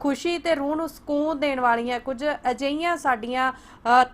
ਖੁਸ਼ੀ ਤੇ ਰੂਹ ਨੂੰ ਸਕੂਨ ਦੇਣ ਵਾਲੀਆਂ ਕੁਝ ਅਜਿਹੀਆਂ ਸਾਡੀਆਂ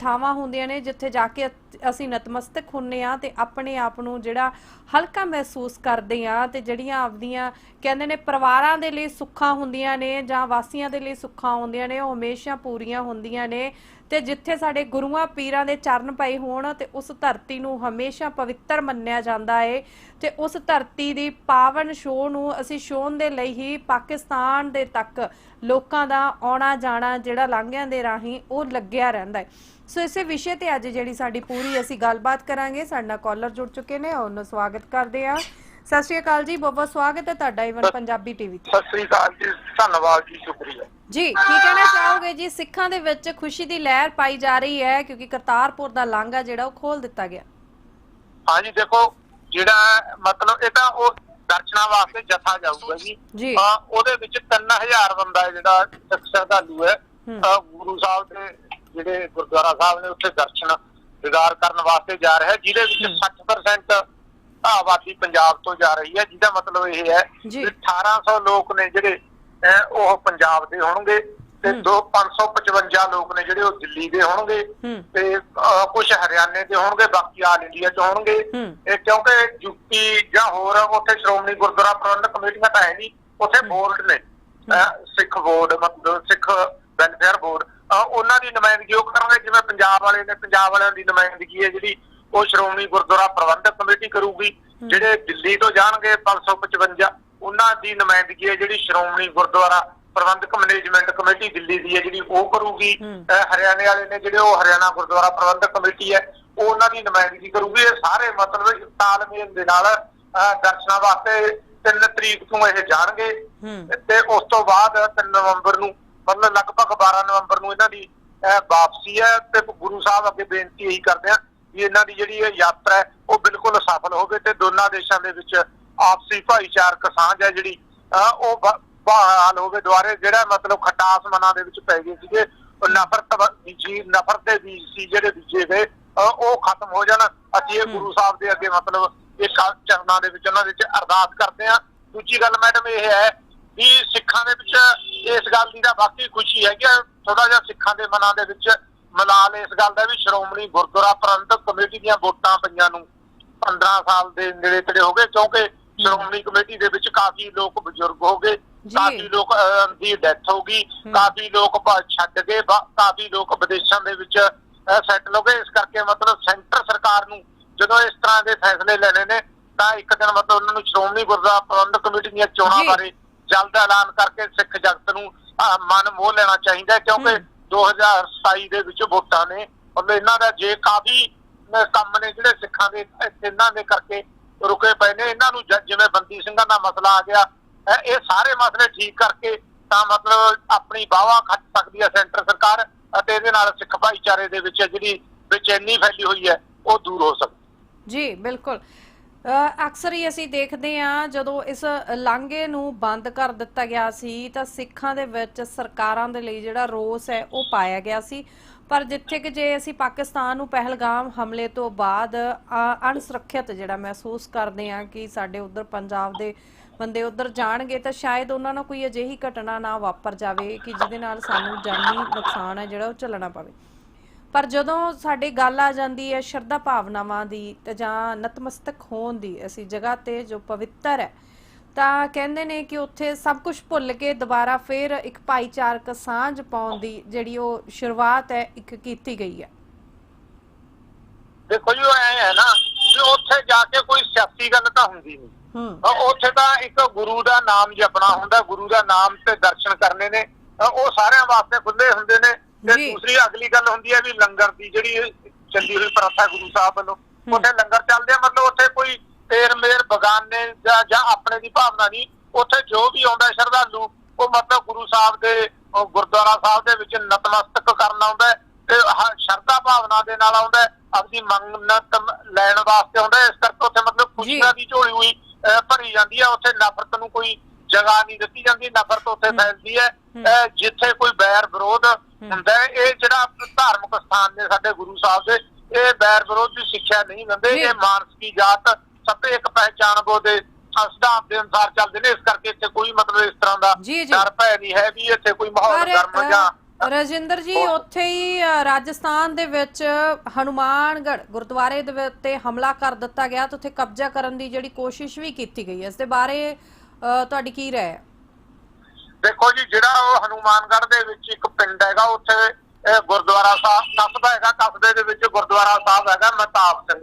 ਥਾਵਾਂ ਹੁੰਦੀਆਂ ਨੇ ਜਿੱਥੇ ਜਾ ਕੇ ਅਸੀਂ ਨਤਮਸਤਕ ਹੁੰਨੇ ਆ ਤੇ ਆਪਣੇ ਆਪ ਨੂੰ ਜਿਹੜਾ ਹਲਕਾ ਮਹਿਸੂਸ ਕਰਦੇ ਆ ਤੇ ਜਿਹੜੀਆਂ ਆਪਦੀਆਂ ਕਹਿੰਦੇ ਨੇ ਪਰਿਵਾਰਾਂ ਦੇ ਲਈ ਸੁੱਖਾਂ ਹੁੰਦੀਆਂ ਨੇ ਜਾਂ ਵਾਸੀਆਂ ਦੇ ਲਈ ਸੁੱਖਾਂ ਹੁੰਦੀਆਂ ਨੇ, ਉਹ ਹਮੇਸ਼ਾ ਪੂਰੀਆਂ ਹੁੰਦੀਆਂ ਨੇ। ਤੇ ਜਿੱਥੇ ਸਾਡੇ ਗੁਰੂਆਂ ਪੀਰਾਂ ਦੇ ਚਰਨ ਪਏ ਹੋਣ ਤੇ ਉਸ ਧਰਤੀ ਨੂੰ ਹਮੇਸ਼ਾ ਪਵਿੱਤਰ ਮੰਨਿਆ ਜਾਂਦਾ ਏ ਤੇ ਉਸ ਧਰਤੀ ਦੀ ਪਾਵਨ ਸ਼ੋਅ ਨੂੰ ਅਸੀਂ ਸ਼ੋਣ ਦੇ ਲਈ ਹੀ ਪਾਕਿਸਤਾਨ ਦੇ ਤੱਕ ਲੋਕਾਂ ਦਾ ਆਉਣਾ ਜਾਣਾ ਜਿਹੜਾ ਲਾਂਘਿਆਂ ਦੇ ਰਾਹੀਂ ਉਹ ਲੱਗਿਆ ਰਹਿੰਦਾ ਹੈ ਸੋ ਇਸੇ ਵਿਸ਼ੇ ਤੇ ਅੱਜ ਜਿਹੜੀ ਸਾਡੀ ਪੂਰੀ ਅਸੀਂ ਗੱਲਬਾਤ ਕਰਾਂਗੇ। ਸਾਡੇ ਨਾਲ ਕਾਲਰ ਜੁੜ ਚੁੱਕੇ ਨੇ। ਉਹਨਾਂ ਸਵਾਗਤ ਕਰਦੇ ਆ ਸਤਿ ਸ਼੍ਰੀ ਅਕਾਲ ਜੀ ਬਹੁਤ ਬਹੁਤ ਸਵਾਗਤ ਹੈ ਤੁਹਾਡਾ ਇਵਨ ਪੰਜਾਬੀ ਟੀਵੀ ਤੇ। ਸਤਿ ਸ੍ਰੀ ਅਕਾਲ ਜੀ ਧੰਨਵਾਦ ਜੀ ਸ਼ੁਕਰੀਆ। ਜੀ ਕੀ ਕਹਿਣਾ ਚਾਹੋਗੇ ਜੀ? ਸਿੱਖਾਂ ਦੇ ਵਿੱਚ ਖੁਸ਼ੀ ਦੀ ਲਹਿਰ ਪਾਈ ਜਾ ਰਹੀ ਹੈ ਕਿਉਂਕਿ ਕਰਤਾਰਪੁਰ ਦਾ ਲਾਂਘਾ ਜਿਹੜਾ ਉਹ ਖੋਲ ਦਿੱਤਾ ਗਿਆ। ਹਾਂਜੀ ਦੇਖੋ ਜਿਹੜਾ ਮਤਲਬ ਇਹ ਤਾਂ ਉਹ ਦਰਸ਼ਨਾਂ ਵਾਸਤੇ ਜਥਾ ਜਾਊਗਾ ਜੀ। ਹਾਂ ਉਹਦੇ ਵਿੱਚ 3000 ਬੰਦਾ ਹੈ ਜਿਹੜਾ ਸ਼ਰਧਾਲੂ ਹੈ ਗੁਰੂ ਸਾਹਿਬ ਦੇ ਜਿਹੜੇ ਗੁਰਦੁਆਰਾ ਸਾਹਿਬ ਨੇ ਉੱਥੇ ਦਰਸ਼ਨ ਦਿਦਾਰ ਕਰਨ ਵਾਸਤੇ ਜਾ ਰਿਹਾ ਜਿਹਦੇ ਵਿੱਚ ਹੂੰ। 60% ਆਬਾਦੀ ਪੰਜਾਬ ਤੋਂ ਜਾ ਰਹੀ ਹੈ ਜਿਹਦਾ ਮਤਲਬ ਇਹ ਹੈ। ਕਿ 1800 ਲੋਕ ਨੇ ਜਿਹੜੇ ਉਹ ਪੰਜਾਬ ਦੇ ਹੋਣਗੇ ਤੇ ਹੂੰ। ਦੋ 555 ਲੋਕ ਨੇ ਜਿਹੜੇ ਉਹ ਦਿੱਲੀ ਦੇ ਹੋਣਗੇ ਤੇ ਕੁਝ ਹਰਿਆਣੇ ਦੇ ਹੋਣਗੇ ਬਾਕੀ ਆਲ ਇੰਡੀਆ ਚ ਹੋਣਗੇ। ਇਹ ਕਿਉਂਕਿ ਯੂਪੀ ਜਾਂ ਹੋਰ ਉੱਥੇ ਸ਼੍ਰੋਮਣੀ ਗੁਰਦੁਆਰਾ ਪ੍ਰਬੰਧਕ ਕਮੇਟੀਆਂ ਤਾਂ ਹੈ ਨਹੀਂ ਉੱਥੇ ਬੋਰਡ ਨੇ ਸਿੱਖ ਬੋਰਡ ਮਤਲਬ ਸਿੱਖ ਵੈਲਫੇਅਰ ਬੋਰਡ ਉਹਨਾਂ ਦੀ ਨੁਮਾਇੰਦਗੀ ਉਹ ਕਰਨਗੇ ਜਿਵੇਂ ਪੰਜਾਬ ਵਾਲੇ ਨੇ ਪੰਜਾਬ ਵਾਲਿਆਂ ਦੀ ਨੁਮਾਇੰਦਗੀ ਹੈ ਜਿਹੜੀ ਉਹ ਸ਼੍ਰੋਮਣੀ ਗੁਰਦੁਆਰਾ ਪ੍ਰਬੰਧਕ ਕਮੇਟੀ ਕਰੂਗੀ ਜਿਹੜੇ ਦਿੱਲੀ ਤੋਂ ਜਾਣਗੇ 555 ਉਹਨਾਂ ਦੀ ਨੁਮਾਇੰਦਗੀ ਹੈ ਜਿਹੜੀ ਸ਼੍ਰੋਮਣੀ ਗੁਰਦੁਆਰਾ ਪ੍ਰਬੰਧਕ ਮੈਨੇਜਮੈਂਟ ਕਮੇਟੀ ਦਿੱਲੀ ਦੀ ਹੈ ਜਿਹੜੀ ਉਹ ਕਰੂਗੀ। ਹਰਿਆਣੇ ਵਾਲੇ ਨੇ ਜਿਹੜੇ ਉਹ ਹਰਿਆਣਾ ਗੁਰਦੁਆਰਾ ਪ੍ਰਬੰਧਕ ਕਮੇਟੀ ਹੈ ਉਹ ਉਹਨਾਂ ਦੀ ਨੁਮਾਇੰਦਗੀ ਕਰੂਗੀ। ਇਹ ਸਾਰੇ ਮਤਲਬ ਤਾਲਮੇਲ ਦੇ ਨਾਲ ਦਰਸ਼ਨਾਂ ਵਾਸਤੇ 3 ਤਰੀਕ ਤੋਂ ਇਹ ਜਾਣਗੇ। ਤੇ ਉਸ ਤੋਂ ਬਾਅਦ 3 ਨਵੰਬਰ ਨੂੰ ਮਤਲਬ ਲਗਭਗ 12 ਨਵੰਬਰ ਨੂੰ ਇਹਨਾਂ ਦੀ ਵਾਪਸੀ ਹੈ। ਤੇ ਗੁਰੂ ਸਾਹਿਬ ਅੱਗੇ ਬੇਨਤੀ ਇਹੀ ਕਰਦੇ ਆ ਵੀ ਇਹਨਾਂ ਦੀ ਜਿਹੜੀ ਇਹ ਯਾਤਰਾ ਹੈ ਉਹ ਬਿਲਕੁਲ ਸਫਲ ਹੋਵੇ ਤੇ ਦੋਨਾਂ ਦੇਸ਼ਾਂ ਦੇ ਵਿੱਚ ਆਪਸੀ ਭਾਈਚਾਰਕ ਸਾਂਝ ਹੈ ਜਿਹੜੀ ਉਹ ਬਹਾਲ ਹੋਵੇ ਦੁਆਰੇ ਜਿਹੜਾ ਮਤਲਬ ਖਟਾਸ ਮਨਾਂ ਦੇ ਵਿੱਚ ਪੈ ਗਏ ਸੀਗੇ ਉਹ ਨਫ਼ਰਤ ਬੀਜੀ ਨਫ਼ਰਤ ਦੇ ਬੀਜ ਸੀ ਜਿਹੜੇ ਬੀਜੇ ਗਏ ਉਹ ਖਤਮ ਹੋ ਜਾਣ। ਅਸੀਂ ਇਹ ਗੁਰੂ ਸਾਹਿਬ ਦੇ ਅੱਗੇ ਮਤਲਬ ਇਹ ਕੱਲ ਚਰਨਾਂ ਦੇ ਵਿੱਚ ਉਹਨਾਂ ਦੇ ਵਿੱਚ ਅਰਦਾਸ ਕਰਦੇ ਆ ਦੂਜੀ ਗੱਲ ਮੈਡਮ ਇਹ ਹੈ ਵੀ ਸਿੱਖਾਂ ਦੇ ਵਿੱਚ ਇਸ ਗੱਲ ਦੀ ਤਾਂ ਬਾਕੀ ਖੁਸ਼ੀ ਹੈ ਕਿ ਥੋੜਾ ਜਿਹਾ ਸਿੱਖਾਂ ਦੇ ਮਨਾਂ ਦੇ ਵਿੱਚ ਮਲਾਲ ਇਸ ਗੱਲ ਦਾ ਵੀ ਸ਼੍ਰੋਮਣੀ ਗੁਰਦੁਆਰਾ ਪ੍ਰਬੰਧਕ ਕਮੇਟੀ ਦੀਆਂ ਵੋਟਾਂ ਪਈਆਂ ਨੂੰ 15 ਸਾਲ ਦੇ ਨੇੜੇ ਤੇੜੇ ਹੋ ਗਏ ਕਿਉਂਕਿ ਸ਼੍ਰੋਮਣੀ ਕਮੇਟੀ ਦੇ ਵਿੱਚ ਕਾਫੀ ਲੋਕ ਬਜ਼ੁਰਗ ਹੋ ਗਏ। ਕਾਫੀ ਲੋਕ ਦੀ ਡੈਥ ਹੋ ਗਈ। ਕਾਫੀ ਲੋਕ ਛੱਡ ਗਏ ਕਾਫੀ ਲੋਕ ਵਿਦੇਸ਼ਾਂ ਦੇ ਵਿੱਚ ਸੈਟਲ ਹੋ ਗਏ ਇਸ ਕਰਕੇ ਮਤਲਬ ਸੈਂਟਰ ਸਰਕਾਰ ਨੂੰ ਜਦੋਂ ਇਸ ਤਰ੍ਹਾਂ ਦੇ ਫੈਸਲੇ ਲੈਣੇ ਨੇ ਤਾਂ ਇੱਕ ਦਿਨ ਮਤਲਬ ਉਹਨਾਂ ਨੂੰ ਸ਼੍ਰੋਮਣੀ ਗੁਰਦੁਆਰਾ ਪ੍ਰਬੰਧਕ ਕਮੇਟੀ ਦੀਆਂ ਚੋਣਾਂ। ਬਾਰੇ ਜਲਦ ਐਲਾਨ ਕਰਕੇ ਸਿੱਖ ਜਗਤ ਨੂੰ ਮਨ ਮੋਹ ਲੈਣਾ ਚਾਹੀਦਾ ਕਿਉਂਕਿ। 2027 ਦੇ ਵਿੱਚ ਵੋਟਾਂ ਨੇ। ਮਤਲਬ ਇਹਨਾਂ ਦਾ ਜੇ ਕਾਫੀ ਕੰਮ ਨੇ ਜਿਹੜੇ ਸਿੱਖਾਂ ਦੇ ਇਹਨਾਂ ਦੇ ਕਰਕੇ ਰੁਕੇ ਪਏ ਨੇ। ਇਹਨਾਂ ਨੂੰ ਜਿਵੇਂ ਬੰਦੀ ਸਿੰਘਾਂ ਦਾ ਮਸਲਾ ਆ ਗਿਆ ਇਹ ਸਾਰੇ ਮਸਲੇ ਠੀਕ ਕਰਕੇ ਤਾਂ ਮਤਲਬ ਆਪਣੀ ਬਾਵਾ ਖੱਟ ਸਕਦੀ ਹੈ ਸੈਂਟਰ ਸਰਕਾਰ ਅਤੇ ਇਹਦੇ ਨਾਲ ਸਿੱਖ ਭਾਈਚਾਰੇ ਦੇ ਵਿੱਚ ਜਿਹੜੀ ਬੇਚੈਨੀ ਫੈਲੀ ਹੋਈ ਹੈ, ਉਹ ਦੂਰ ਹੋ ਸਕਦੀ। ਜੀ, ਬਿਲਕੁਲ। ਅਕਸਰ ਹੀ ਅਸੀਂ ਦੇਖਦੇ ਹਾਂ ਜਦੋਂ ਇਸ ਲਾਂਘੇ ਨੂੰ ਬੰਦ ਕਰ ਦਿੱਤਾ ਗਿਆ ਸੀ ਤਾਂ ਸਿੱਖਾਂ ਦੇ ਵਿੱਚ ਸਰਕਾਰਾਂ ਦੇ ਲਈ ਜਿਹੜਾ ਰੋਸ ਹੈ ਉਹ ਪਾਇਆ ਗਿਆ ਸੀ। ਪਰ ਜਿੱਥੇ ਕਿ ਜੇ ਅਸੀਂ ਪਾਕਿਸਤਾਨ ਨੂੰ ਪਹਿਲਗਾਮ ਹਮਲੇ ਤੋਂ ਬਾਅਦ ਅ, ਅਣਸੁਰੱਖਿਅਤ ਜਿਹੜਾ ਮਹਿਸੂਸ ਕਰਦੇ ਹਾਂ ਕਿ ਸਾਡੇ ਉਧਰ ਪੰਜਾਬ ਦੇ ਬੰਦੇ ਉਧਰ ਜਾਣਗੇ ਤਾਂ ਸ਼ਾਇਦ ਉਹਨਾਂ ਨਾਲ ਕੋਈ ਅਜਿਹੀ ਘਟਨਾ ਨਾ ਵਾਪਰ ਜਾਵੇ ਕਿ ਜਿਹਦੇ ਨਾਲ ਸਾਨੂੰ ਜਾਨੀ ਨੁਕਸਾਨ ਹੈ ਜਿਹੜਾ ਉਹ ਝੱਲਣਾ ਪਵੇ। ਪਰ ਜਦੋਂ ਸਾਡੀ ਗੱਲ ਆ ਜਾਂਦੀ ਹੈ ਸ਼ਰਧਾ ਭਾਵਨਾਵਾਂ ਦੀ ਤੇ ਜਾਂ ਨਤਮਸਤਕ ਹੋਣ ਦੀ ਅਸੀਂ ਜਗ੍ਹਾ ਤੇ ਜੋ ਪਵਿੱਤਰ ਹੈ ਤਾਂ ਕਹਿੰਦੇ ਨੇ ਕਿ ਉੱਥੇ ਸਭ ਕੁਝ ਭੁੱਲ ਕੇ ਦੁਬਾਰਾ ਫੇਰ ਇੱਕ ਭਾਈਚਾਰਕ ਸਾਂਝ ਪਾਉਣ ਦੀ ਜਿਹੜੀ ਉਹ ਸ਼ੁਰੂਆਤ ਹੈ ਇੱਕ ਕੀਤੀ ਗਈ ਹੈ। ਦੇਖੋ ਜੀ ਐ ਹੈ ਨਾ ਕਿ ਉੱਥੇ ਜਾ ਕੇ ਕੋਈ ਸਿਆਸੀ ਗੱਲ ਤਾਂ ਹੁੰਦੀ ਨਹੀਂ। ਹੂੰ। ਉੱਥੇ ਤਾਂ ਇੱਕ ਗੁਰੂ ਦਾ ਨਾਮ ਜਪਣਾ ਹੁੰਦਾ ਗੁਰੂ ਦਾ ਨਾਮ ਤੇ ਦਰਸ਼ਨ ਕਰਨੇ ਨੇ ਉਹ ਸਾਰਿਆਂ ਵਾਸਤੇ ਖੁੱਲੇ ਹੁੰਦੇ ਨੇ। ਤੇ। ਦੂਸਰੀ ਅਗਲੀ ਗੱਲ ਹੁੰਦੀ ਹੈ ਵੀ ਲੰਗਰ ਦੀ ਜਿਹੜੀ ਚੱਲੀ ਹੋਈ ਪ੍ਰਥਾ ਗੁਰੂ ਸਾਹਿਬ ਵੱਲੋਂ ਉੱਥੇ ਲੰਗਰ ਚੱਲਦੇ ਆ ਮਤਲਬ ਉੱਥੇ ਕੋਈ ਤੇਰ ਮੇਰ ਬਗਾਨੇ ਜਾਂ ਜਾਂ ਆਪਣੇ ਦੀ ਭਾਵਨਾ ਨਹੀਂ। ਉੱਥੇ ਜੋ ਵੀ ਆਉਂਦਾ ਸ਼ਰਧਾਲੂ ਉਹ ਮਤਲਬ ਗੁਰੂ ਸਾਹਿਬ ਦੇ ਗੁਰਦੁਆਰਾ ਸਾਹਿਬ ਦੇ ਵਿੱਚ ਨਤਮਸਤਕ ਕਰਨ ਆਉਂਦਾ ਹੈ ਤੇ ਸ਼ਰਧਾ ਭਾਵਨਾ ਦੇ ਨਾਲ ਆਉਂਦਾ ਹੈ, ਆਪਦੀ ਮੰਨਤ ਲੈਣ ਵਾਸਤੇ ਆਉਂਦਾ ਹੈ। ਇਸ ਕਰਕੇ ਉੱਥੇ ਮਤਲਬ ਖੁਸ਼ੀਆਂ ਦੀ ਝੋਲੀ ਹੋਈ ਭਰੀ ਜਾਂਦੀ ਹੈ। ਉੱਥੇ ਨਫ਼ਰਤ ਨੂੰ ਕੋਈ ਜਗ੍ਹਾ ਨਹੀਂ ਦਿੱਤੀ ਜਾਂਦੀ। ਨਫ਼ਰਤ ਉੱਥੇ ਫੈਲਦੀ ਹੈ। ਜਿੱਥੇ ਕੋਈ ਬੈਰ ਵਿਰੋਧ ਹੁੰਦਾ ਇਹ ਜਿਹੜਾ ਧਾਰਮਿਕ ਸਥਾਨ ਨੇ ਸਾਡੇ ਗੁਰੂ ਸਾਹਿਬ ਦੇ ਇਹ ਬੈਰ ਵਿਰੋਧ ਸਿੱਖਿਆ ਨਹੀਂ ਦਿੰਦੇ। ਇਹ ਮਾਨਸਿਕੀ ਜਾਤ ਸਭ ਇੱਕ ਪਹਿਚਾਨ ਬੋ ਦੇ ਸਿਧਾਂਤ ਦੇ ਅਨੁਸਾਰ ਚੱਲਦੇ ਨੇ ਇਸ ਕਰਕੇ ਇੱਥੇ ਕੋਈ ਮਤਲਬ ਇਸ ਤਰ੍ਹਾਂ ਦਾ। ਡਰ ਭੈ ਨਹੀਂ ਹੈ ਵੀ ਇੱਥੇ ਕੋਈ ਮਾਹੌਲ ਗਰਮ ਜਾਂ ਰਜਿੰਦਰ ਜੀ ਉੱਥੇ ਹੀ ਰਾਜਸਥਾਨ ਦੇ ਵਿੱਚ ਹਨੂਮਾਨਗੜ ਗੁਰਦੁਆਰੇ ਦੇ ਵਿੱਚ ਤੇ ਹਮਲਾ ਕਰ ਦਿੱਤਾ ਗਿਆ ਤੇ ਉੱਥੇ ਕਬਜ਼ਾ ਕਰਨ ਦੀ ਜਿਹੜੀ ਕੋਸ਼ਿਸ਼ ਵੀ ਕੀਤੀ ਗਈ ਹੈ ਇਸ ਦੇ ਬਾਰੇ ਤੁਹਾਡੀ ਕੀ ਰਾਏ ਹੈ ਦੇਖੋ ਜੀ ਜਿਹੜਾ ਉਹ ਹਨੂਮਾਨਗੜ੍ਹ ਦੇ ਵਿੱਚ ਇੱਕ ਪਿੰਡ ਹੈਗਾ ਉੱਥੇ ਗੁਰਦੁਆਰਾ ਸਾਹਿਬ ਕਸਬਾ ਹੈਗਾ ਕਸਬੇ ਦੇ ਵਿੱਚ ਗੁਰਦੁਆਰਾ ਸਾਹਿਬ ਹੈਗਾ ਮਹਿਤਾਬ ਸਿੰਘ।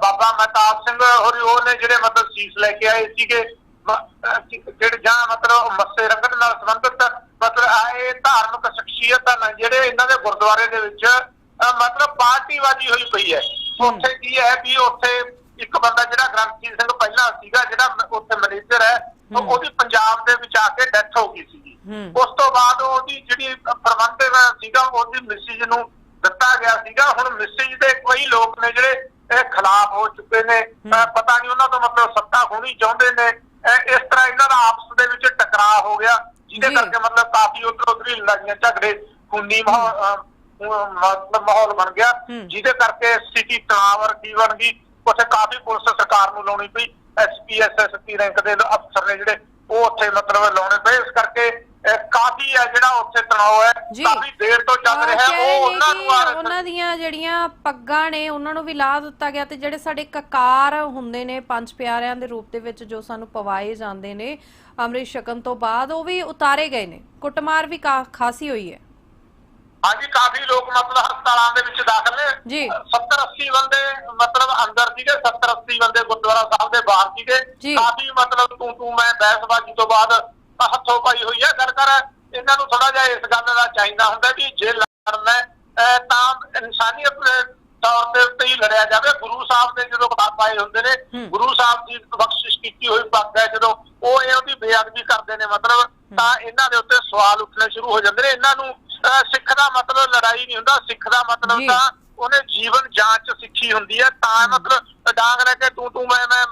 ਬਾਬਾ ਮਹਿਤਾਬ ਸਿੰਘ ਹੋਰੀ ਉਹ ਨੇ ਜਿਹੜੇ ਮਤਲਬ ਸੀਸ ਲੈ ਕੇ ਆਏ ਸੀਗੇ ਜਿਹੜੇ ਜਾਂ ਮਤਲਬ ਮੱਸੇ ਰੰਗਤ ਨਾਲ ਸੰਬੰਧਿਤ ਮਤਲਬ ਆਏ ਧਾਰਮਿਕ ਸ਼ਖਸੀਅਤਾਂ ਨੇ ਜਿਹੜੇ ਇਹਨਾਂ ਦੇ ਗੁਰਦੁਆਰੇ ਦੇ ਵਿੱਚ ਮਤਲਬ ਪਾਰਟੀਬਾਜ਼ੀ ਹੋਈ ਪਈ ਹੈ। ਉੱਥੇ ਕੀ ਹੈ ਵੀ ਉੱਥੇ ਇੱਕ ਬੰਦਾ ਜਿਹੜਾ ਗ੍ਰੰਥੀ ਸਿੰਘ ਪਹਿਲਾਂ ਸੀਗਾ ਜਿਹੜਾ ਉੱਥੇ ਮੈਨੇਜਰ ਹੈ ਹਮ। ਉਹਦੀ ਪੰਜਾਬ ਦੇ ਵਿੱਚ ਆ ਕੇ ਡੈਥ ਹੋ ਗਈ ਸੀਗੀ। ਉਸ ਤੋਂ ਬਾਅਦ ਉਹਦੀ ਜਿਹੜੀ ਪ੍ਰਬੰਧਕ ਸੀਗਾ ਉਹਦੀ ਮੈਸੇਜ ਨੂੰ ਦਿੱਤਾ ਗਿਆ ਸੀਗਾ। ਹੁਣ ਮੈਸੇਜ ਦੇ ਕਈ ਲੋਕ ਨੇ ਜਿਹੜੇ ਇਹ ਖਿਲਾਫ ਹੋ ਚੁੱਕੇ ਨੇ। ਪਤਾ ਨਹੀਂ ਉਹਨਾਂ ਤੋਂ ਮਤਲਬ ਸੱਤਾ ਹੋਣੀ ਚਾਹੁੰਦੇ ਨੇ। ਇਸ ਤਰ੍ਹਾਂ ਇਹਨਾਂ ਦਾ ਆਪਸ ਦੇ ਵਿੱਚ ਟਕਰਾਅ ਹੋ ਗਿਆ ਜਿਹਦੇ। ਕਰਕੇ ਮਤਲਬ ਕਾਫੀ ਉਧਰ ਉਧਰੀ ਲੜਾਈਆਂ ਝਗੜੇ ਖੂਨੀ ਮਾਹੌਲ ਬਣ ਗਿਆ। ਜਿਹਦੇ ਕਰਕੇ ਸਥਿਤੀ ਤਣਾਅ ਵਰਗੀ ਬਣ ਗਈ ਉੱਥੇ ਕਾਫੀ ਪੁਲਿਸ ਸਰਕਾਰ ਨੂੰ ਲਾਉਣੀ ਪਈ। ਐਸਪੀ ਐਸਐਸਪੀ ਰੈਂਕ ਦੇ ਅਫਸਰ ਨੇ ਜਿਹੜੇ ਉਹ ਉੱਥੇ ਮਤਲਬ ਲਾਉਣੇ ਪਏ। ਇਸ ਕਰਕੇ ਕਾਫੀ ਹੈ ਜਿਹੜਾ ਉੱਥੇ ਤਣਾਅ ਹੈ। ਕਾਫੀ ਦੇਰ ਤੋਂ ਚੱਲ ਰਿਹਾ। ਉਹ ਉਹਨਾਂ ਨੂੰ ਆ ਉਹਨਾਂ ਦੀਆਂ ਜਿਹੜੀਆਂ ਪੱਗਾਂ ਨੇ ਉਹਨਾਂ ਨੂੰ ਵੀ ਲਾ ਦਿੱਤਾ ਗਿਆ ਤੇ ਜਿਹੜੇ ਸਾਡੇ ਕਕਾਰ ਹੁੰਦੇ ਨੇ ਪੰਜ ਪਿਆਰਿਆਂ ਦੇ ਰੂਪ ਦੇ ਵਿੱਚ ਜੋ ਸਾਨੂੰ ਪਵਾਏ ਜਾਂਦੇ ਨੇ ਅੰਮ੍ਰਿਤ ਛਕਣ ਤੋਂ ਬਾਅਦ ਉਹ ਵੀ ਉਤਾਰੇ ਗਏ ਨੇ। ਕੁੱਟਮਾਰ ਵੀ ਖਾਸੀ ਹੋਈ ਹੈ। ਹਾਂਜੀ ਕਾਫੀ ਲੋਕ ਮਤਲਬ ਹਸਪਤਾਲਾਂ ਦੇ ਵਿੱਚ ਦਾਖਲ ਨੇ। ਜੀ। 70 80 ਬੰਦੇ ਮਤਲਬ ਅੰਦਰ ਸੀਗੇ 70 80 ਬੰਦੇ ਗੁਰਦੁਆਰਾ ਸਾਹਿਬ ਦੇ ਬਾਹਰ। ਸੀਗੇ। ਕਾਫੀ ਮਤਲਬ ਤੂੰ ਤੂੰ ਮੈਂ ਬਹਿਸਬਾਜ਼ੀ ਤੋਂ ਬਾਅਦ ਹੱਥੋਂ ਪਾਈ ਹੋਈ ਹੈ। ਗੱਲ ਕਰ ਇਹਨਾਂ ਨੂੰ ਥੋੜਾ ਜਿਹਾ ਇਸ ਗੱਲ ਦਾ ਚਾਹੀਦਾ ਹੁੰਦਾ ਵੀ ਜੇ ਲੜਨਾ ਤਾਂ ਇਨਸਾਨੀਅਤ ਦੇ ਤੌਰ ਦੇ ਉੱਤੇ ਹੀ ਲੜਿਆ ਜਾਵੇ। ਗੁਰੂ ਸਾਹਿਬ ਦੇ ਜਦੋਂ ਬਾਪ ਆਏ ਹੁੰਦੇ ਨੇ। ਗੁਰੂ ਸਾਹਿਬ ਦੀ ਬਖਸ਼ਿਸ਼ ਕੀਤੀ ਹੋਈ ਪੱਗ ਹੈ। ਜਦੋਂ ਉਹ ਇਹ ਉਹਦੀ ਬੇਅਦਬੀ ਕਰਦੇ ਨੇ ਮਤਲਬ ਤਾਂ ਇਹਨਾਂ ਦੇ ਉੱਤੇ ਸਵਾਲ ਉੱਠਣੇ ਸ਼ੁਰੂ ਹੋ ਜਾਂਦੇ ਨੇ। ਇਹਨਾਂ ਨੂੰ ਸਿੱਖ ਦਾ ਮਤਲਬ ਲੜਾਈ ਨਹੀਂ ਹੁੰਦਾ ਸਿੱਖ ਦਾ ਮਤਲਬ। ਤਾਂ ਉਹਨੇ ਜੀਵਨ ਜਾਂਚ ਸਿੱਖੀ ਹੁੰਦੀ ਹੈ ਤਾਂ ਮਤਲਬ ਡਾਂਗ ਲੈ ਕੇ ਤੂੰ ਤੂੰ ਮੈਂ ਮੈਂ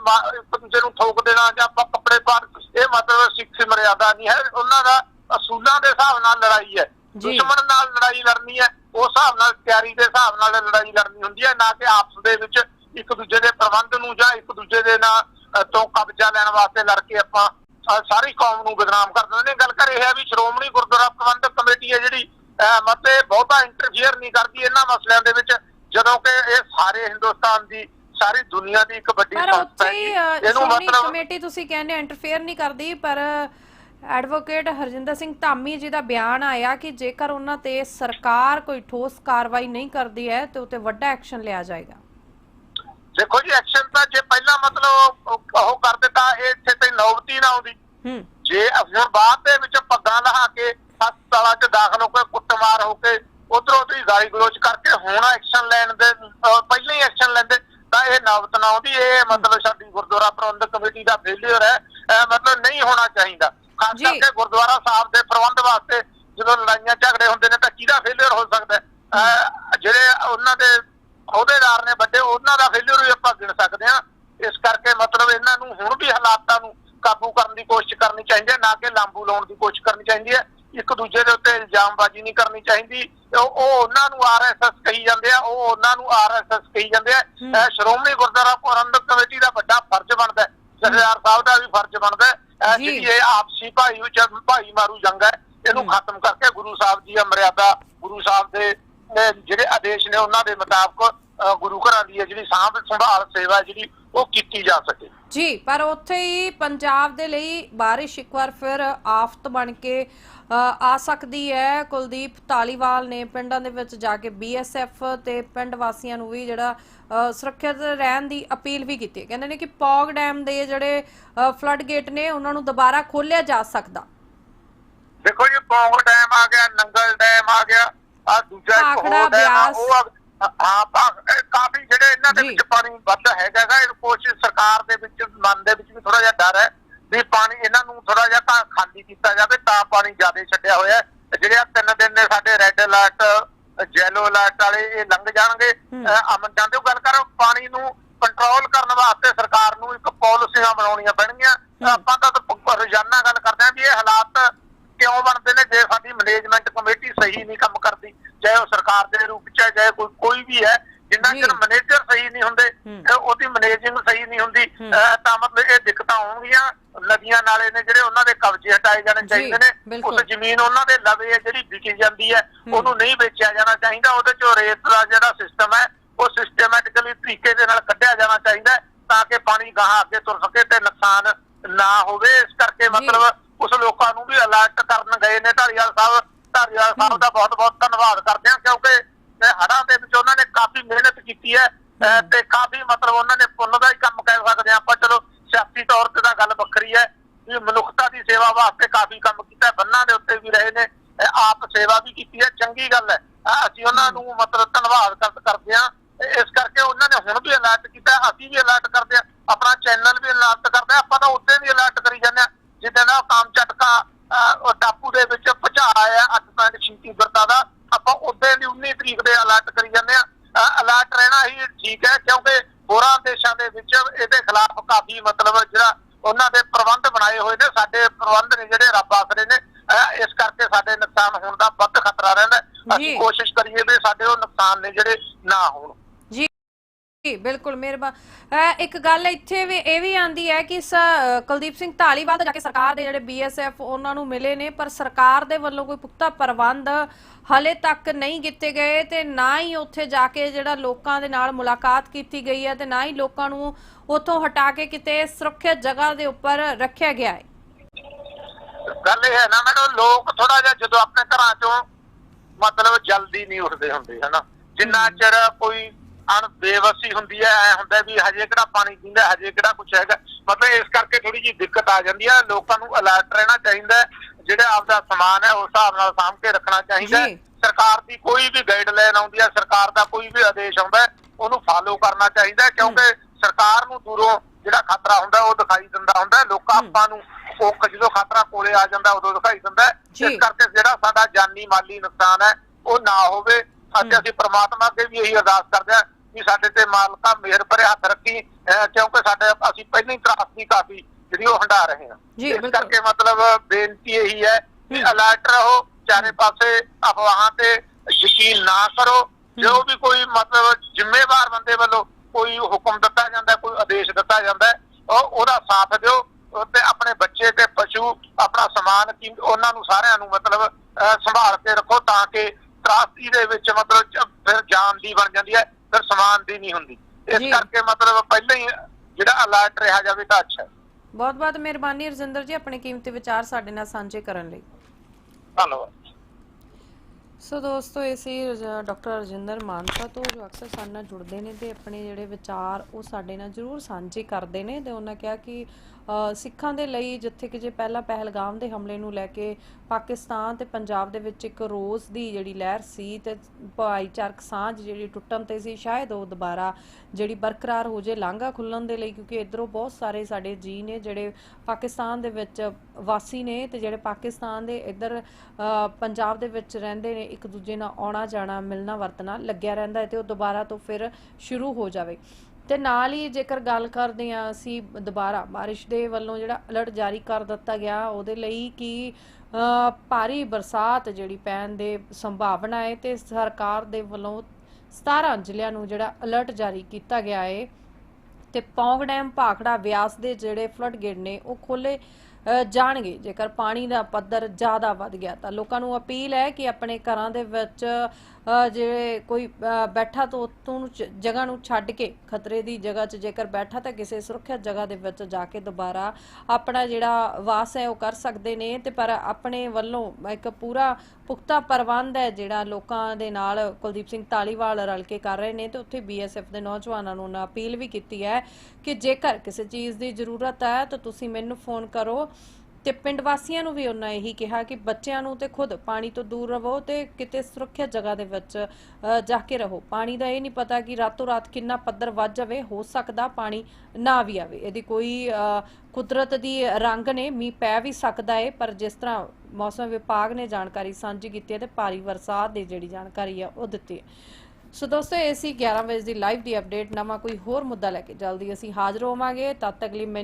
ਦੂਜੇ ਨੂੰ ਠੋਕ ਦੇਣਾ ਜਾਂ ਆਪਾਂ ਕੱਪੜੇ ਪਾ ਇਹ ਮਤਲਬ ਸਿੱਖ ਮਰਿਆਦਾ ਨਹੀਂ ਹੈ ਉਹਨਾਂ ਦਾ ਅਸੂਲਾਂ ਦੇ ਹਿਸਾਬ ਨਾਲ ਲੜਾਈ ਹੈ। ਦੁਸ਼ਮਣ ਨਾਲ ਲੜਾਈ ਲੜਨੀ ਹੈ ਉਸ ਹਿਸਾਬ ਨਾਲ ਤਿਆਰੀ ਦੇ ਹਿਸਾਬ ਨਾਲ ਲੜਾਈ ਲੜਨੀ ਹੁੰਦੀ ਹੈ ਨਾ ਕਿ ਆਪਸ ਦੇ ਵਿੱਚ ਇੱਕ ਦੂਜੇ ਦੇ ਪ੍ਰਬੰਧ ਨੂੰ ਜਾਂ ਇੱਕ ਦੂਜੇ ਦੇ ਨਾਲ ਤੋਂ ਕਬਜ਼ਾ ਲੈਣ ਵਾਸਤੇ ਲੜ ਕੇ ਆਪਾਂ ਸਾਰੀ ਕੌਮ ਨੂੰ ਬਦਨਾਮ ਕਰ ਦਿੰਦੇ ਨੇ ਗੱਲ ਕਰ ਇਹ ਹੈ ਵੀ ਸ਼੍ਰੋਮਣੀ ਗੁਰਦੁਆਰਾ ਪ੍ਰਬੰਧਕ ਕਮੇਟੀ ਹੈ ਜਿਹੜੀ ਅ, ਮਤੇ ਬਹੁਤਾ ਇੰਟਰਫੀਅਰ ਨਹੀਂ ਕਰਦੀ ਇਹਨਾਂ ਮਸਲਿਆਂ ਦੇ ਵਿੱਚ ਜਦੋਂ ਕਿ ਇਹ ਸਾਰੇ ਹਿੰਦੁਸਤਾਨ ਦੀ ਸਾਰੀ ਦੁਨੀਆ ਦੀ ਇੱਕ ਵੱਡੀ ਸੰਸਥਾ ਹੈ ਇਹਨੂੰ ਮਤਲਬ ਕਮੇਟੀ ਤੁਸੀਂ ਕਹਿੰਦੇ ਇੰਟਰਫੇਅਰ ਨਹੀਂ ਕਰਦੀ ਪਰ ਐਡਵੋਕੇਟ ਹਰਜਿੰਦਰ ਸਿੰਘ ਧਾਮੀ ਜੀ ਦਾ ਬਿਆਨ ਆਇਆ ਕਿ ਜੇਕਰ ਉਹਨਾਂ ਤੇ ਸਰਕਾਰ ਕੋਈ ਠੋਸ ਕਾਰਵਾਈ ਨਹੀਂ ਕਰਦੀ ਹੈ ਤੇ ਉਤੇ ਵੱਡਾ ਐਕਸ਼ਨ ਲਿਆ ਜਾਏਗਾ। ਦੇਖੋ ਜੀ ਐਕਸ਼ਨ ਤਾਂ ਜੇ ਪਹਿਲਾਂ ਮਤਲਬ ਉਹ ਕਰ ਦਿੱਤਾ ਇਹ ਇੱਥੇ ਤੇ ਨੌਬਤੀ ਨਾ ਆਉਂਦੀ। ਜੇ ਹੁਣ ਬਾਅਦ ਦੇ ਵਿੱਚ ਪੱਗਾਂ ਲਹਾ ਕੇ ਹਸਪਤਾਲਾਂ 'ਚ ਦਾਖਲ ਹੋ ਕੇ ਕੁੱਟਮਾਰ ਹੋ ਕੇ ਉਧਰੋਂ ਉਧਰੀ ਗਾਲੀ ਗਲੋਚ ਕਰਕੇ ਹੁਣ ਐਕਸ਼ਨ ਲੈਣ ਦੇ ਪਹਿਲਾਂ ਹੀ ਐਕਸ਼ਨ ਲੈਂਦੇ ਤਾਂ ਇਹ ਨੌਬਤ ਨਾ ਆਉਂਦੀ ਇਹ ਮਤਲਬ ਸਾਡੀ ਗੁਰਦੁਆਰਾ ਪ੍ਰਬੰਧਕ ਕਮੇਟੀ ਦਾ ਫੇਲਿਅਰ ਹੈ ਮਤਲਬ ਨਹੀਂ ਹੋਣਾ ਚਾਹੀਦਾ। ਖਾਸ। ਕਰਕੇ ਗੁਰਦੁਆਰਾ ਸਾਹਿਬ ਦੇ ਪ੍ਰਬੰਧ ਵਾਸਤੇ ਜਦੋਂ ਲੜਾਈਆਂ ਝਗੜੇ ਹੁੰਦੇ ਨੇ ਤਾਂ ਕਿਹਦਾ ਫੇਲਿਅਰ ਹੋ ਸਕਦਾ ਜਿਹੜੇ ਉਹਨਾਂ ਦੇ ਅਹੁਦੇਦਾਰ ਨੇ ਵੱਡੇ ਉਹਨਾਂ ਦਾ ਫੇਲਿਅਰ ਵੀ ਆਪਾਂ ਗਿਣ ਸਕਦੇ ਹਾਂ। ਇਸ ਕਰਕੇ ਮਤਲਬ ਇਹਨਾਂ ਨੂੰ ਹੁਣ ਵੀ ਹਾਲਾਤਾਂ ਨੂੰ ਕਾਬੂ ਕਰਨ ਦੀ ਕੋਸ਼ਿਸ਼ ਕਰਨੀ ਚਾਹੀਦੀ ਹੈ ਨਾ ਕਿ ਲਾਂਬੂ ਲਾਉਣ ਦੀ ਕੋਸ਼ਿਸ਼ ਕਰਨੀ ਚਾਹੀਦੀ ਹੈ। ਇੱਕ ਦੂਜੇ ਦੇ ਉੱਤੇ ਇਲਜ਼ਾਮਬਾਜ਼ੀ ਨਹੀਂ ਕਰਨੀ ਚਾਹੀਦੀ। ਉਹ ਉਹ ਉਹਨਾਂ ਨੂੰ ਆਰਐਸਐਸ ਕਹੀ ਜਾਂਦੇ ਆ ਉਹ ਉਹਨਾਂ ਨੂੰ ਆਰਐਸਐਸ ਕਹੀ ਜਾਂਦੇ ਆ। ਸ਼੍ਰੋਮਣੀ ਗੁਰਦੁਆਰਾ ਪ੍ਰਬੰਧਕ ਕਮੇਟੀ ਦਾ ਵੱਡਾ ਫਰਜ਼ ਬਣਦਾ ਹੈ। ਜਥੇਦਾਰ ਸਾਹਿਬ ਦਾ ਵੀ ਫਰਜ਼ ਬਣਦਾ ਹੈ। ਜਿਹੜੀ ਇਹ ਆਪਸੀ ਭਾਈ ਭਾਈ ਮਾਰੂ ਜੰਗ ਹੈ ਇਹਨੂੰ। ਖਤਮ ਕਰਕੇ ਗੁਰੂ ਸਾਹਿਬ ਦੀ ਮਰਿਆਦਾ ਗੁਰੂ ਸਾਹਿਬ ਦੇ ਜਿਹੜੇ ਆਦੇਸ਼ ਨੇ ਉਹਨਾਂ ਦੇ ਮੁਤਾਬਕ ਗੁਰੂ ਘਰਾਂ ਦੀ ਜਿਹੜੀ ਸਾਂਭ ਸੰਭਾਲ ਸੇਵਾ ਜਿਹੜੀ ਉਹ ਕੀਤੀ ਜਾ ਸਕੇ। ਜੀ ਪਰ ਉੱਥੇ ਹੀ ਪੰਜਾਬ ਦੇ ਲਈ ਬਾਰਿਸ਼ ਇੱਕ ਵਾਰ ਫਿਰ ਆਫਤ ਬਣ ਕੇ ਆ ਸਕਦੀ ਹੈ ਕੁਲਦੀਪ ਧਾਲੀਵਾਲ ਨੇ ਪਿੰਡਾਂ ਦੇ ਵਿੱਚ ਜਾ ਕੇ ਬੀਐਸਐਫ ਤੇ ਪਿੰਡ ਵਾਸੀਆਂ ਨੂੰ ਵੀ ਜਿਹੜਾ ਸੁਰੱਖਿਅਤ ਰਹਿਣ ਦੀ ਅਪੀਲ ਵੀ ਕੀਤੀ ਹੈ ਕਹਿੰਦੇ ਨੇ ਕਿ ਪੌਗ ਡੈਮ ਦੇ ਜਿਹੜੇ ਫਲੱਡ ਗੇਟ ਨੇ ਉਹਨਾਂ ਨੂੰ ਦੁਬਾਰਾ ਖੋਲ੍ਹਿਆ ਜਾ ਸਕਦਾ ਦੇਖੋ ਜੀ ਪੌਂਗ ਡੈਮ ਆ ਗਿਆ ਨੰਗਲ ਡੈਮ ਆ ਗਿਆ ਆ ਦੂਜਾ ਇੱਕ ਹੋਰ ਡੈਮ। ਉਹ ਆ- ਹਾਂ ਭਾ- ਇਹ ਕਾਫੀ ਜਿਹੜੇ ਇਹਨਾਂ ਦੇ। ਵਿੱਚ ਪਾਣੀ ਵੱਧ ਹੈਗਾ ਗਾ ਇਹ ਕੋਸ਼ਿਸ਼ ਸਰਕਾਰ ਦੇ ਵਿੱਚ ਮਨ ਦੇ ਵਿੱਚ ਵੀ ਥੋੜਾ ਜਿਹਾ ਡਰ ਹੈ ਵੀ ਪਾਣੀ ਇਹਨਾਂ ਨੂੰ ਥੋੜਾ ਜਿਹਾ ਤਾਂ ਖਾਲੀ ਕੀਤਾ ਜਾਵੇ ਤਾਂ ਪਾਣੀ ਜ਼ਿਆਦਾ ਛੱਡਿਆ ਹੋਇਆ ਹੈ। ਜਿਹੜੇ ਆ ਤਿੰਨ ਦਿਨ ਨੇ ਸਾਡੇ ਰੈੱਡ ਅਲਰਟ ਜੈਲੋ ਅਲਰਟ ਵਾਲੇ ਇਹ ਲੰਘ ਜਾਣਗੇ। ਹੂੰ। ਅਮਨ ਜਾਂਦੇ ਉਹ ਗੱਲ ਕਰ? ਪਾਣੀ ਨੂੰ ਕੰਟਰੋਲ ਕਰਨ ਵਾਸਤੇ ਸਰਕਾਰ ਨੂੰ ਇੱਕ ਪਾਲਿਸੀਆਂ ਬਣਾਉਣੀਆਂ ਪੈਣਗੀਆਂ। ਆਪਾਂ ਤਾਂ ਰੋਜ਼ਾਨਾ ਗੱਲ ਕਰਦੇ ਹਾਂ ਵੀ ਇਹ ਹਾਲਾਤ ਕਿਉਂ ਬਣਦੇ ਨੇ? ਜੇ ਸਾਡੀ ਮੈਨੇਜਮੈਂਟ ਕਮੇਟੀ ਸਹੀ ਨਹੀਂ ਕੰਮ ਕਰਦੀ ਚਾਹੇ ਉਹ ਸਰਕਾਰ ਦੇ ਰੂਪ ਚ ਹੈ ਚਾਹੇ ਕੋਈ ਕੋਈ ਵੀ ਹੈ ਜਿੰਨਾ। ਚਿਰ ਮੈਨੇਜਰ ਸਹੀ ਨਹੀਂ ਹੁੰਦੇ ਉਹਦੀ ਮੈਨੇਜਿੰਗ ਸਹੀ ਨਹੀਂ ਹੁੰਦੀ ਤਾਂ ਮਤਲਬ ਇਹ ਦਿੱਕਤਾਂ ਆਉਣਗੀਆਂ ਨਦੀਆਂ ਨਾਲੇ ਨੇ ਜਿਹੜੇ ਉਹਨਾਂ ਦੇ ਕਬਜ਼ੇ ਹਟਾਏ ਜਾਣੇ ਚਾਹੀਦੇ ਨੇ। ਉਸ ਜ਼ਮੀਨ ਉਹਨਾਂ ਦੇ ਲਵੇ ਹੈ ਜਿਹੜੀ ਵਿਕੀ ਜਾਂਦੀ ਹੈ। ਉਹਨੂੰ ਨਹੀਂ ਵੇਚਿਆ ਜਾਣਾ ਚਾਹੀਦਾ ਉਹਦੇ ਚੋਂ ਰੇਤ ਦਾ ਜਿਹੜਾ ਸਿਸਟਮ ਹੈ ਉਹ ਸਿਸਟਮੈਟਿਕਲੀ ਤਰੀਕੇ ਦੇ ਨਾਲ ਕੱਢਿਆ ਜਾਣਾ ਚਾਹੀਦਾ ਤਾਂ ਕਿ ਪਾਣੀ ਗਾਹਾਂ ਅੱਗੇ ਤੁਰ ਸਕੇ ਤੇ ਨੁਕਸਾਨ ਨਾ ਹੋਵੇ ਇਸ ਕਰਕੇ ਮਤਲਬ ਉਸ ਲੋਕਾਂ ਨੂੰ ਵੀ ਅਲਰਟ ਕਰਨ ਗਏ ਨੇ ਧਾਰੀਵਾਲ ਸਾਹਿਬ ਧਾਰੀਵਾਲ ਸਾਹਿਬ ਦਾ ਬਹੁਤ ਬਹੁਤ ਧੰਨਵਾਦ ਕਰਦੇ ਹਾਂ ਕਿਉਂਕਿ ਹੜ੍ਹਾਂ ਦੇ ਵਿੱਚ ਉਹਨਾਂ ਨੇ ਕਾਫੀ ਮਿਹਨਤ ਕੀਤੀ ਹੈ ਤੇ ਕਾਫੀ ਮਤਲਬ ਉਹਨਾਂ ਨੇ ਪੁੰਨ ਦਾ ਹੀ ਕੰਮ ਕਹਿ ਸਕਦੇ ਆਪਾਂ। ਚਲੋ ਸਿਆਸੀ ਤੌਰ ਤੇ ਤਾਂ ਗੱਲ ਵੱਖਰੀ ਹੈ ਵੀ ਮਨੁੱਖਤਾ ਦੀ ਸੇਵਾ ਵਾਸਤੇ ਕਾਫੀ ਕੰਮ ਕੀਤਾ। ਬੰਨਾਂ ਦੇ ਉੱਤੇ ਵੀ ਰਹੇ ਨੇ ਆਪ ਸੇਵਾ ਵੀ ਕੀਤੀ ਹੈ ਚੰਗੀ ਗੱਲ ਹੈ। ਅਸੀਂ ਉਹਨਾਂ ਨੂੰ ਮਤਲਬ ਧੰਨਵਾਦ ਕਰ- ਕਰਦੇ ਹਾਂ। ਇਸ ਕਰਕੇ ਉਹਨਾਂ ਨੇ ਹੁਣ ਵੀ ਅਲਰਟ ਕੀਤਾ ਅਸੀਂ ਵੀ ਅਲਰਟ ਕਰਦੇ ਹਾਂ ਆਪਣਾ ਚੈਨਲ ਵੀ ਅਲਰਟ ਕਰਦਾ ਆਪਾਂ ਤਾਂ ਉੱਤੇ ਵੀ ਅਲਰਟ ਕਰੀ ਜਾਂਦੇ ਹਾਂ। ਜਿੱਦਾਂ ਦਾ ਕਾਮ ਝਟਕਾ ਟਾਪੂ ਦੇ ਵਿੱਚ ਭਜਾ ਆਇਆ 8.6 ਤੀਬਰਤਾ ਦਾ ਉਦੋਂ ਦੀ 19 ਤਰੀਕ ਦੇ ਅਲਰਟ ਕਰੀ ਜਾਂਦੇ ਆ। ਅਲਰਟ ਰਹਿਣਾ ਹੀ ਠੀਕ ਹੈ ਕਿਉਂਕਿ ਹੋਰਾਂ ਦੇਸ਼ਾਂ ਦੇ ਵਿੱਚ ਇਹਦੇ ਖਿਲਾਫ ਕਾਫੀ ਮਤਲਬ ਜਿਹੜਾ ਉਹਨਾਂ ਦੇ ਪ੍ਰਬੰਧ ਬਣਾਏ ਹੋਏ ਨੇ। ਸਾਡੇ ਪ੍ਰਬੰਧ ਨੇ ਜਿਹੜੇ ਰੱਬ ਆਸਰੇ ਨੇ ਇਸ ਕਰਕੇ ਸਾਡੇ ਨੁਕਸਾਨ ਹੋਣ ਦਾ ਵੱਧ ਖਤਰਾ ਰਹਿੰਦਾ। ਅਸੀਂ ਕੋਸ਼ਿਸ਼ ਕਰੀਏ ਵੀ ਸਾਡੇ ਉਹ ਨੁਕਸਾਨ ਨੇ ਜਿਹੜੇ ਨਾ ਹੋਣ। ਜੀ ਬਿਲਕੁਲ ਮਿਹਰਬਾਨ ਇੱਕ ਗੱਲ ਇੱਥੇ ਵੀ ਇਹ ਵੀ ਆਂਦੀ ਹੈ ਕਿ ਕੁਲਦੀਪ ਸਿੰਘ ਢਾਲੀਵਾਲ ਜਾ ਕੇ ਸਰਕਾਰ ਦੇ ਜਿਹੜੇ ਬੀਐਸਐਫ ਉਹਨਾਂ ਨੂੰ ਮਿਲੇ ਨੇ ਪਰ ਸਰਕਾਰ ਦੇ ਵੱਲੋਂ ਕੋਈ ਪੁਖਤਾ ਪ੍ਰਬੰਧ ਹਲੇ ਤੱਕ ਨਹੀਂ ਕੀਤੇ ਗਏ ਤੇ ਨਾ ਹੀ ਉੱਥੇ ਜਾ ਕੇ ਜਿਹੜਾ ਲੋਕਾਂ ਦੇ ਨਾਲ ਮੁਲਾਕਾਤ ਕੀਤੀ ਗਈ ਹੈ ਤੇ ਨਾ ਹੀ ਲੋਕਾਂ ਨੂੰ ਉੱਥੋਂ ਹਟਾ ਕੇ ਕਿਤੇ ਸੁਰੱਖਿਅਤ ਜਗ੍ਹਾ ਦੇ ਉੱਪਰ ਰੱਖਿਆ ਗਿਆ ਹੈ। ਗੱਲ ਇਹ ਹੈ ਨਾ ਮੈਨੂੰ ਲੋਕ ਥੋੜਾ ਜਿਹਾ ਜਦੋਂ ਆਪਣੇ ਘਰਾਂ ਚੋਂ ਮਤਲਬ ਜਲਦੀ ਨਹੀਂ ਉੱਠਦੇ ਹੁੰਦੇ ਹਨਾ? ਜਿੰਨਾ ਚਿਰ ਕੋਈ ਅਣ ਬੇਵਸੀ ਹੁੰਦੀ ਹੈ ਐ ਹੁੰਦਾ ਵੀ ਹਜੇ ਕਿਹੜਾ ਪਾਣੀ ਪੀਂਦਾ ਹਜੇ ਕਿਹੜਾ ਕੁਛ ਹੈਗਾ ਮਤਲਬ ਇਸ ਕਰਕੇ ਥੋੜੀ ਜਿਹੀ ਦਿੱਕਤ ਆ ਜਾਂਦੀ ਹੈ ਲੋਕਾਂ ਨੂੰ ਅਲਰਟ ਰਹਿਣਾ ਚਾਹੀਦਾ। ਜਿਹੜਾ ਆਪਦਾ ਸਮਾਨ ਹੈ ਉਸ ਹਿਸਾਬ ਨਾਲ ਸਾਂਭ ਕੇ ਰੱਖਣਾ ਚਾਹੀਦਾ। ਜੀ। ਸਰਕਾਰ ਦੀ ਕੋਈ ਵੀ ਗਾਈਡਲਾਈਨ ਆਉਂਦੀ ਹੈ ਸਰਕਾਰ ਦਾ ਕੋਈ ਵੀ ਆਦੇਸ਼ ਆਉਂਦਾ ਉਹਨੂੰ ਫਾਲੋ ਕਰਨਾ ਚਾਹੀਦਾ ਕਿਉਂਕਿ ਸਰਕਾਰ ਨੂੰ ਦੂਰੋਂ ਜਿਹੜਾ ਖਤਰਾ ਹੁੰਦਾ ਉਹ ਦਿਖਾਈ ਦਿੰਦਾ ਹੁੰਦਾ। ਲੋਕਾਂ। ਆਪਾਂ ਨੂੰ ਉਹ ਜਦੋਂ ਖਤਰਾ ਕੋਲੇ ਆ ਜਾਂਦਾ ਉਦੋਂ ਦਿਖਾਈ ਦਿੰਦਾ। ਜੀ। ਇਸ ਕਰਕੇ ਜਿਹੜਾ ਸਾਡਾ ਜਾਨੀ ਮਾਲੀ ਨੁਕਸਾਨ ਹੈ ਉਹ ਨਾ ਹੋਵੇ ਅੱਜ ਅਸੀਂ ਪ੍ਰਮਾਤਮਾ ਅੱਗੇ ਵੀ ਇਹੀ ਅਰਦਾਸ ਕਰਦੇ ਹਾਂ ਕਿ ਸਾਡੇ ਤੇ ਮਾਲਕਾ ਮਿਹਰ ਭਰੇ ਹੱਥ ਰੱਖੀ ਕਿਉਂਕਿ ਸਾਡੇ ਅਸੀਂ ਪਹਿਲਾਂ ਤਰਾਸਦੀ ਕਾਫੀ ਜਿਹੜੀ ਉਹ ਹੰਡਾ ਰਹੇ ਹਾਂ ਜੀ, ਇਸ। ਕਰਕੇ ਮਤਲਬ ਬੇਨਤੀ ਇਹੀ ਹੈ ਕਿ। ਅਲਰਟ ਰਹੋ ਚਾਰੇ ਪਾਸੇ ਅਫਵਾਹਾਂ ਤੇ ਯਕੀਨ ਨਾ ਕਰੋ ਜੋ ਵੀ ਕੋਈ ਮਤਲਬ ਜ਼ਿੰਮੇਵਾਰ ਬੰਦੇ ਵੱਲੋਂ ਕੋਈ ਹੁਕਮ ਦਿੱਤਾ ਜਾਂਦਾ ਕੋਈ ਆਦੇਸ਼ ਦਿੱਤਾ ਜਾਂਦਾ ਉਹ ਉਹਦਾ ਸਾਥ ਦਿਓ ਤੇ ਆਪਣੇ ਬੱਚੇ ਤੇ ਪਸ਼ੂ ਆਪਣਾ ਸਮਾਨ ਕੀ ਉਹਨਾਂ ਨੂੰ ਸਾਰਿਆਂ ਨੂੰ ਮਤਲਬ ਸੰਭਾਲ ਕੇ ਰੱਖੋ ਤਾਂ ਕਿ ਤਰਾਸਦੀ ਦੇ ਵਿੱਚ ਮਤਲਬ ਫਿਰ ਜਾਨ ਦੀ ਬਣ ਜਾਂਦੀ ਹੈ ਫਿਰ ਸਮਾਨ ਦੀ ਨਹੀਂ ਹੁੰਦੀ। ਇਸ। ਕਰਕੇ ਮਤਲਬ ਪਹਿਲਾਂ ਹੀ ਜਿਹੜਾ ਅਲਰਟ ਰਿਹਾ ਜਾਵੇ ਤਾਂ ਅੱਛਾ ਹੈ। ਬਹੁਤ ਬਹੁਤ ਮਿਹਰਬਾਨੀ ਰਜਿੰਦਰ ਜੀ ਆਪਣੇ ਕੀਮਤੀ ਵਿਚਾਰ ਸਾਡੇ ਨਾਲ ਸਾਂਝੇ ਕਰਨ ਲਈ। ਧੰਨਵਾਦ। ਸੋ ਦੋਸਤੋ, ਇਹ ਸੀ ਰਜ- ਡਾਕਟਰ ਰਜਿੰਦਰ ਮਾਨਸਾ ਤੋਂ, ਜੋ ਅਕਸਰ ਸਾਡੇ ਨਾਲ ਜੁੜਦੇ ਨੇ ਤੇ ਆਪਣੇ ਜਿਹੜੇ ਵਿਚਾਰ ਉਹ ਸਾਡੇ ਨਾਲ ਜ਼ਰੂਰ ਸਾਂਝੇ ਕਰਦੇ ਨੇ ਤੇ ਉਹਨਾਂ ਕਿਹਾ ਕਿ ਸਿੱਖਾਂ ਦੇ ਲਈ ਜਿੱਥੇ ਕਿ ਜੇ ਪਹਿਲਾਂ ਪਹਿਲਗਾਮ ਦੇ ਹਮਲੇ ਨੂੰ ਲੈ ਕੇ ਪਾਕਿਸਤਾਨ ਤੇ ਪੰਜਾਬ ਦੇ ਵਿੱਚ ਇੱਕ ਰੋਸ ਦੀ ਜਿਹੜੀ ਲਹਿਰ ਸੀ ਤੇ ਭਾਈਚਾਰਕ ਸਾਂਝ ਜਿਹੜੀ ਟੁੱਟਣ ਤੇ ਸੀ, ਸ਼ਾਇਦ ਉਹ ਦੁਬਾਰਾ ਜਿਹੜੀ ਬਰਕਰਾਰ ਹੋ ਜੇ, ਲਾਂਘਾ ਖੁੱਲਣ ਦੇ ਲਈ, ਕਿਉਂਕਿ ਇਧਰੋਂ ਬਹੁਤ ਸਾਰੇ ਸਾਡੇ ਜੀ ਨੇ ਜਿਹੜੇ ਪਾਕਿਸਤਾਨ ਦੇ ਵਿੱਚ ਵਾਸੀ ਨੇ ਤੇ ਜਿਹੜੇ ਪਾਕਿਸਤਾਨ ਦੇ ਇੱਧਰ ਪੰਜਾਬ ਦੇ ਵਿੱਚ ਰਹਿੰਦੇ ਨੇ ਇੱਕ ਦੂਜੇ ਨਾਲ ਆਉਣਾ, ਜਾਣਾ, ਮਿਲਣਾ, ਵਰਤਣਾ ਲੱਗਿਆ ਰਹਿੰਦਾ ਹੈ ਤੇ ਉਹ ਦੁਬਾਰਾ ਤੋਂ ਫਿਰ ਸ਼ੁਰੂ ਹੋ ਜਾਵੇ। ਤੇ ਨਾਲ ਹੀ ਜੇਕਰ ਗੱਲ ਕਰਦੇ ਆ ਅਸੀਂ ਦੁਬਾਰਾ, ਬਾਰਿਸ਼ ਦੇ ਵੱਲੋਂ ਜਿਹੜਾ ਅਲਰਟ ਜਾਰੀ ਕਰ ਦਿੱਤਾ ਗਿਆ, ਉਹਦੇ ਲਈ ਕਿ ਭਾਰੀ ਬਰਸਾਤ ਜਿਹੜੀ ਪੈਣ ਦੇ ਸੰਭਾਵਨਾ ਹੈ ਤੇ ਸਰਕਾਰ ਦੇ ਵੱਲੋਂ 17 ਜ਼ਿਲ੍ਹਿਆਂ ਨੂੰ ਜਿਹੜਾ ਅਲਰਟ ਜਾਰੀ ਕੀਤਾ ਗਿਆ ਹੈ। ਤੇ ਪੌਂਗ ਡੈਮ, ਭਾਖੜਾ ਵਿਆਸ ਦੇ ਜਿਹੜੇ ਫਲੱਡ ਗੇਟ ਨੇ, ਉਹ ਖੋਲੇ ਜਾਣਗੇ। ਜੇਕਰ ਪਾਣੀ ਦਾ ਪੱਧਰ ਜ਼ਿਆਦਾ ਵੱਧ ਗਿਆ, ਤਾਂ ਲੋਕਾਂ ਨੂੰ ਅਪੀਲ ਹੈ ਕਿ ਆਪਣੇ ਘਰਾਂ ਦੇ ਵਿੱਚ ਜਿਹੜੇ ਕੋਈ ਬੈਠਾ ਤੋਂ ਉੱਤੋਂ ਨੂੰ ਜਗ੍ਹਾ ਨੂੰ ਛੱਡ ਕੇ ਖਤਰੇ ਦੀ ਜਗ੍ਹਾ 'ਚ ਜੇਕਰ ਬੈਠਾ ਤਾਂ ਕਿਸੇ ਸੁਰੱਖਿਅਤ ਜਗ੍ਹਾ ਦੇ ਵਿੱਚ ਜਾ ਕੇ ਦੁਬਾਰਾ ਆਪਣਾ ਜਿਹੜਾ ਵਾਸ ਹੈ ਉਹ ਕਰ ਸਕਦੇ ਨੇ। ਤੇ ਪਰ ਆਪਣੇ ਵੱਲੋਂ ਇੱਕ ਪੂਰਾ ਪੁਖਤਾ ਪ੍ਰਬੰਧ ਹੈ ਜਿਹੜਾ ਲੋਕਾਂ ਦੇ ਨਾਲ ਕੁਲਦੀਪ ਸਿੰਘ ਢਾਲੀਵਾਲ ਰਲ ਕੇ ਕਰ ਰਹੇ ਨੇ। ਤੇ ਉੱਥੇ ਬੀਐਸਐਫ ਦੇ ਨੌਜਵਾਨਾਂ ਨੂੰ ਉਹਨਾਂ ਅਪੀਲ ਵੀ ਕੀਤੀ ਹੈ ਕਿ ਜੇਕਰ ਕਿਸੇ ਚੀਜ਼ ਦੀ ਜ਼ਰੂਰਤ ਹੈ, ਤਾਂ ਤੁਸੀਂ ਮੈਨੂੰ ਫੋਨ ਕਰੋ। ਤੇ ਪਿੰਡ ਵਾਸੀਆਂ ਨੂੰ ਵੀ ਉਹਨਾਂ ਇਹੀ ਕਿਹਾ ਕਿ ਬੱਚਿਆਂ ਨੂੰ ਤੇ ਖੁਦ ਪਾਣੀ ਤੋਂ ਦੂਰ ਰਹੋ ਤੇ ਕਿਤੇ ਸੁਰੱਖਿਅਤ ਜਗ੍ਹਾ ਦੇ ਵਿੱਚ ਜਾ ਕੇ ਰਹੋ। ਪਾਣੀ ਦਾ ਇਹ ਨਹੀਂ ਪਤਾ ਕਿ ਰਾਤੋਂ ਰਾਤ ਕਿੰਨਾ ਪੱਧਰ ਵੱਧ ਜਾਵੇ, ਹੋ ਸਕਦਾ ਪਾਣੀ ਨਾ ਵੀ ਆਵੇ। ਇਹਦੀ ਕੋਈ ਕੁਦਰਤ ਦੀ ਰੰਗ ਨੇ, ਮੀਂਹ ਪੈ ਵੀ ਸਕਦਾ ਹੈ ਪਰ ਜਿਸ ਤਰ੍ਹਾਂ ਮੌਸਮ ਵਿਭਾਗ ਨੇ ਜਾਣਕਾਰੀ ਸਾਂਝੀ ਕੀਤੀ ਹੈ ਤੇ ਭਾਰੀ ਬਰਸਾਤ ਦੀ ਜਿਹੜੀ ਜਾਣਕਾਰੀ ਹੈ ਉਹ ਦਿੱਤੀ ਹੈ। ਸੋ ਦੋਸਤੋ, ਇਹ ਸੀ 11 ਵਜੇ ਦੀ ਲਾਈਵ ਦੀ ਅਪਡੇਟ ਨਵਾਂ ਕੋਈ ਹੋਰ ਮੁੱਦਾ ਲੈ ਕੇ ਜਲਦੀ ਅਸੀਂ ਹਾਜ਼ਰ ਹੋਵਾਂਗੇ। ਤਦ ਤੱਕ ਲਈ ਮੈਨੂੰ